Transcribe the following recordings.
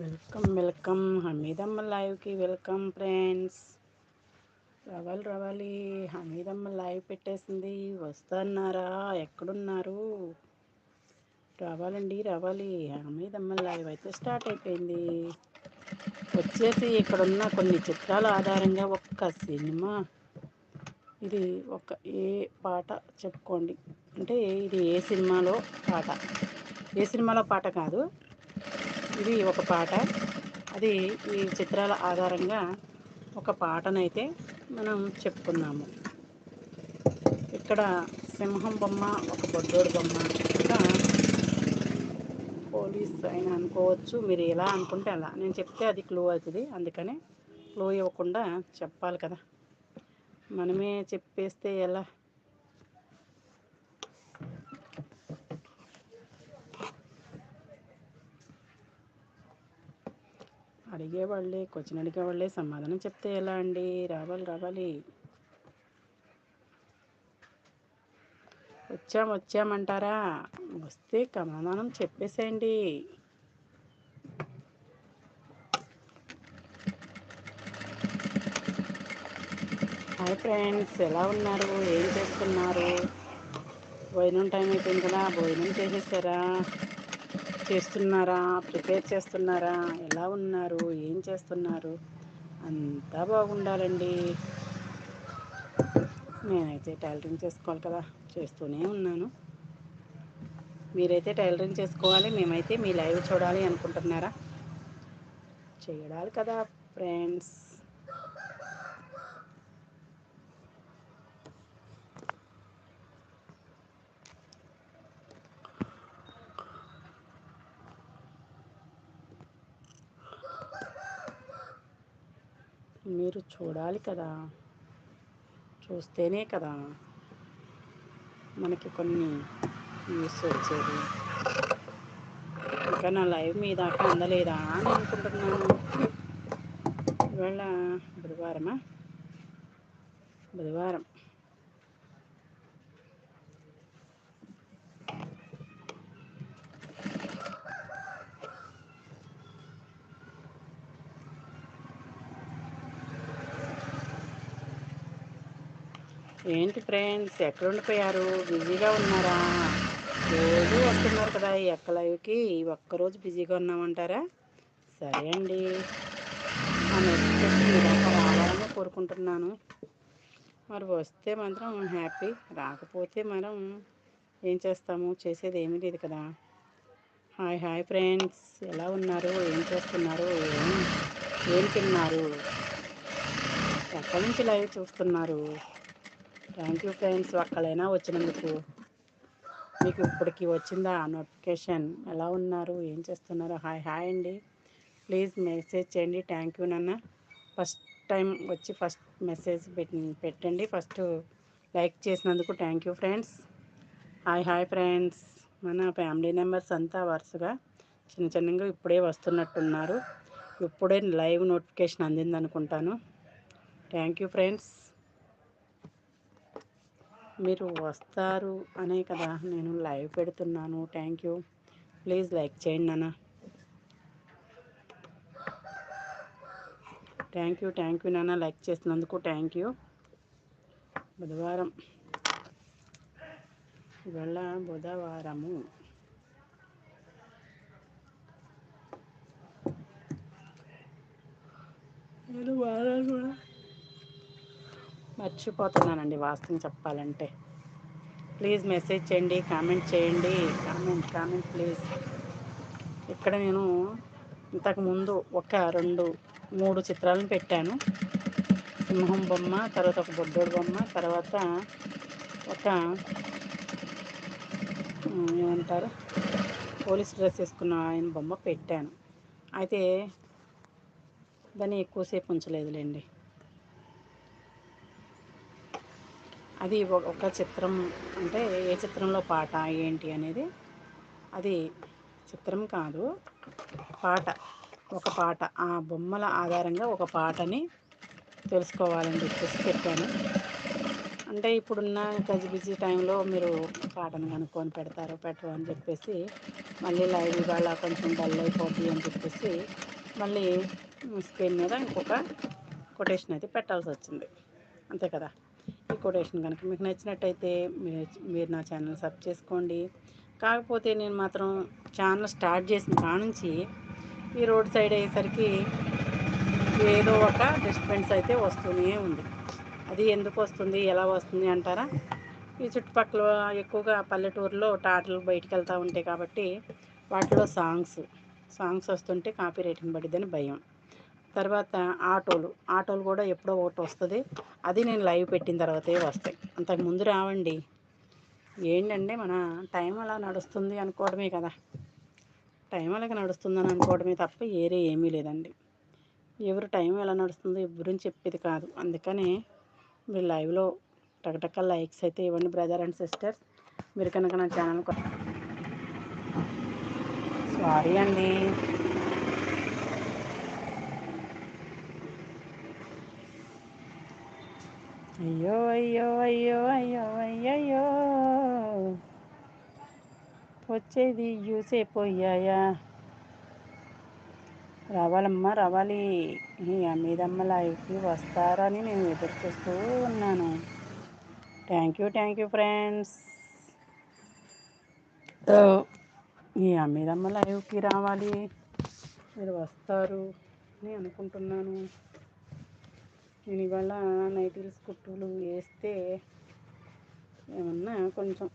Welcome welcome Hamidamma లైవ్కి welcome friends రవాలి రవాలి. హమీదమ్మ లైవ్ పెట్టేసింది. వస్తున్నారా? ఎక్కడున్నారు? రావాలండి రావాలి. హమీదమ్మ లైవ్ అయితే స్టార్ట్ అయిపోయింది. వచ్చేసి ఇక్కడున్న కొన్ని చిత్రాల ఆధారంగా ఒక్క సినిమా. ఇది ఒక ఏ పాట చెప్పుకోండి. అంటే ఇది ఏ సినిమాలో పాట? ఏ సినిమాలో పాట కాదు. ఇది ఒక పాట. అది ఈ చిత్రాల ఆధారంగా ఒక పాటనైతే మనం చెప్పుకున్నాము. ఇక్కడ సింహం బొమ్మ ఒక బొడ్డోడు బొమ్మ ఇంకా పోలీస్ అయినా అనుకోవచ్చు. మీరు ఎలా అనుకుంటే అలా. నేను చెప్తే అది క్లూ అవుతుంది. అందుకని క్లూ ఇవ్వకుండా చెప్పాలి కదా. మనమే చెప్పేస్తే ఎలా? అడిగేవాళ్ళే క్వశ్చన్ అడిగేవాళ్ళే సమాధానం చెప్తే ఎలా అండి? రావాలి రావాలి. వచ్చాం వచ్చామంటారా? వస్తే సమాధానం చెప్పేసేయండి. హాయ్ ఫ్రెండ్స్ ఎలా ఉన్నారు? ఏం చేస్తున్నారు? భోజనం టైం అయిపోయింది కదా భోజనం చేసేసారా? చేస్తున్నారా? ప్రిపేర్ చేస్తున్నారా? ఎలా ఉన్నారు? ఏం చేస్తున్నారు? అంతా బాగుండాలండి. నేనైతే టైలరింగ్ చేసుకోవాలి కదా. చేస్తూనే ఉన్నాను. మీరైతే టైలరింగ్ చేసుకోవాలి. మేమైతే మీ లైవ్ చూడాలి అనుకుంటున్నారా? చేయడాలి కదా ఫ్రెండ్స్. మీరు చూడాలి కదా. చూస్తేనే కదా మనకి కొన్ని న్యూస్ వచ్చేది. ఇంకా నా లైవ్ మీ దాకా అందలేదా అని అనుకుంటున్నాను. ఇవాళ బుధవారమా? బుధవారం. ఏంటి ఫ్రెండ్స్ ఎక్కడ ఉండిపోయారు బిజీగా ఉన్నారా? రోజు వస్తున్నారు కదా ఈ ఎక్క లైవ్కి. ఒక్కరోజు బిజీగా ఉన్నామంటారా? సరే అండి. ఆ నోటిఫికేషన్ రావాలని కోరుకుంటున్నాను. మరి వస్తే మాత్రం హ్యాపీ రాకపోతే మనం ఏం చేస్తాము? చేసేది ఏమీ లేదు కదా. Hi hi friends. ఎలా ఉన్నారు? ఏం చేస్తున్నారు? ఏం ఏం తిన్నారు? ఎక్కడి నుంచి లైవ్ చూస్తున్నారు? థ్యాంక్ యూ ఫ్రెండ్స్ ఒక్కలైనా వచ్చినందుకు మీకు ఇప్పటికి వచ్చిందా నోటిఫికేషన్? ఎలా ఉన్నారు? ఏం చేస్తున్నారు? హాయ్ హాయ్ అండి. ప్లీజ్ మెసేజ్ చేయండి. థ్యాంక్ యూ నాన్న. ఫస్ట్ టైం వచ్చి ఫస్ట్ మెసేజ్ పెట్టండి. ఫస్ట్ లైక్ చేసినందుకు thank you friends hi hi friends మన ఫ్యామిలీ మెంబర్స్ అంతా వరుసగా చిన్న చిన్నగా ఇప్పుడే వస్తున్నట్టున్నారు. ఇప్పుడే లైవ్ నోటిఫికేషన్ అందింది అనుకుంటాను థ్యాంక్ యూ ఫ్రెండ్స్ మీరు వస్తారు అనే కదా నేను లైవ్ పెడుతున్నాను. Thank you. ప్లీజ్ లైక్ చేయండి నాన్న. థ్యాంక్ యూ థ్యాంక్ యూ నాన్న. లైక్ చేసినందుకు థ్యాంక్ యూ. బుధవారం ఇవాళ బుధవారము. నేను వారాలు కూడా మర్చిపోతున్నానండి వాస్తవం చెప్పాలంటే. ప్లీజ్ మెసేజ్ చేయండి కామెంట్ చేయండి. Comment comment please. ఇక్కడ నేను ఇంతకుముందు ఒక రెండు మూడు చిత్రాలను పెట్టాను. సింహం బొమ్మ తర్వాత ఒక బొడ్డోడు బొమ్మ తర్వాత ఒక ఏమంటారు? పోలీస్ డ్రెస్ వేసుకున్న ఆయన బొమ్మ పెట్టాను. అయితే దాన్ని ఎక్కువసేపు ఉంచలేదులేండి. అది ఒక చిత్రం అంటే ఏ చిత్రంలో పాట ఏంటి అనేది అది చిత్రం కాదు. పాట ఒక పాట ఆ బొమ్మల ఆధారంగా ఒక పాటని తెలుసుకోవాలని చెప్పేసి పెట్టాను అంటే ఇప్పుడున్న గజిబిజీ టైంలో మీరు పాటను కనుక్కొని పెడతారు పెట్టరు అని చెప్పేసి మళ్ళీ లైవ్ ఇవాళ కొంచెం డల్ అయిపోద్ది అని చెప్పేసి మళ్ళీ స్క్రీన్ మీద ఇంకొక కొటేషన్ అయితే పెట్టాల్సి వచ్చింది. అంతే కదా? ఈ కొటేషన్ కనుక మీకు నచ్చినట్టయితే మీరు నా ఛానల్ సబ్ చేసుకోండి. కాకపోతే నేను మాత్రం ఛానల్ స్టార్ట్ చేసిన కానుంచి ఈ రోడ్ సైడ్ అయ్యేసరికి ఏదో ఒక డిస్టర్బెన్స్ అయితే వస్తూనే ఉంది. అది ఎందుకు వస్తుంది? ఎలా వస్తుంది అంటారా? ఈ చుట్టుపక్కల ఎక్కువగా పల్లెటూరులో టాటలు బయటకు వెళ్తూ ఉంటాయి కాబట్టి వాటిలో సాంగ్స్ సాంగ్స్ వస్తుంటే కాపీ రేటింగ్ పడిద్దని భయం. తర్వాత ఆటోలు ఆటోలు కూడా ఎప్పుడో ఒకటి వస్తుంది. అది నేను లైవ్ పెట్టిన తర్వాతే వస్తాయి. అంతకు ముందు రావండి. ఏంటంటే మన టైం అలా నడుస్తుంది అనుకోవడమే కదా. టైం అలాగ నడుస్తుందని అనుకోవడమే తప్ప ఏరే ఏమీ లేదండి. ఎవరు టైం ఎలా నడుస్తుందో ఎవరు చెప్పేది కాదు. అందుకనే మీరు లైవ్లో టకటక లైక్స్ అయితే ఇవ్వండి బ్రదర్ అండ్ సిస్టర్స్ మీరు కనుక నా ఛానల్ సారీ అండి. అయ్యో అయ్యో అయ్యో అయ్యో అయ్యయ్యో. వచ్చేది యూసే పోయాయా రావాలమ్మా రావాలి. ఈ అమ్మీదమ్మ లైవ్కి వస్తారని నేను ఎదురు చూస్తూ ఉన్నాను. Thank you thank you friends. ఈ అమ్మీదమ్మ లైవ్కి రావాలి. మీరు వస్తారు అని అనుకుంటున్నాను. నేను ఇవాళ నైటీల్స్ కుట్టులు వేస్తే ఏమన్నా కొంచెం.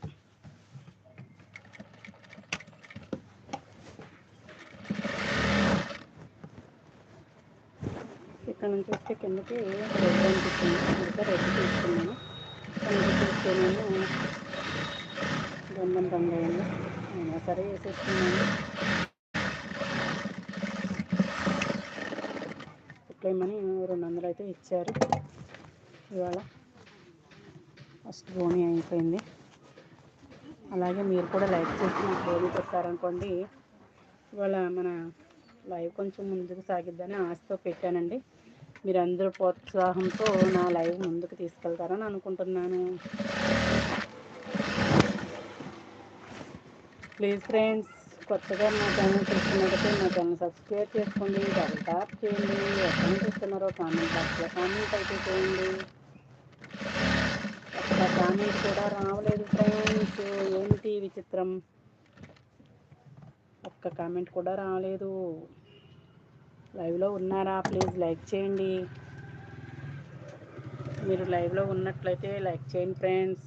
ఇక్కడ నుంచి వస్తే కిందకి రెడ్ అనిపిస్తుంది. రెడ్ తీసుకున్నాను. కిందకి చూస్తేనేమో గంధం రంగు సరే అయినా సరే వేసేసుకున్నాను కుట్లేమని రెండు వందలు అయితే ఇచ్చారు. ఇవాళ ఫస్ట్ బోని అయిపోయింది. అలాగే మీరు కూడా లైక్ చేసి నాకు బోని పెట్టారనుకోండి ఇవాళ మన లైవ్ కొంచెం ముందుకు సాగిద్దని ఆశతో పెట్టానండి. మీరు అందరూ ప్రోత్సాహంతో నా లైవ్ ముందుకు తీసుకెళ్తారని అనుకుంటున్నాను. ప్లీజ్ ఫ్రెండ్స్ కొత్తగా మా ఛానల్ చూస్తున్నట్టయితే మా ఛానల్ సబ్స్క్రైబ్ చేసుకోండి డబుల్ ట్యాప్ చేయండి ఎక్కడ చూస్తున్నారో కామెంట్ బాక్స్లో కామెంట్ అయితే చేయండి. ఒక్క కామెంట్ కూడా రావలేదు ఫ్రెండ్స్ ఏమిటి విచిత్రం? ఒక్క కామెంట్ కూడా రాలేదు. లైవ్లో ఉన్నారా? ప్లీజ్ లైక్ చేయండి. మీరు లైవ్లో ఉన్నట్లయితే లైక్ చేయండి friends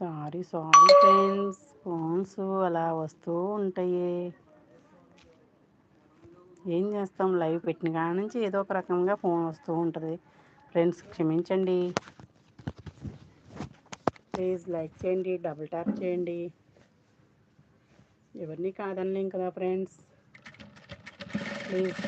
sorry sorry friends. Phones అలా వస్తూ ఉంటాయి. ఏం చేస్తాం? లైవ్ పెట్టిన కాడ నుంచి ఏదో ఒక రకంగా ఫోన్ వస్తూ ఉంటుంది. ఫ్రెండ్స్ క్షమించండి. ప్లీజ్ లైక్ చేయండి డబుల్ ట్యాప్ చేయండి. ఎవరిని కాదనలేం కదా ఫ్రెండ్స్? ప్లీజ్.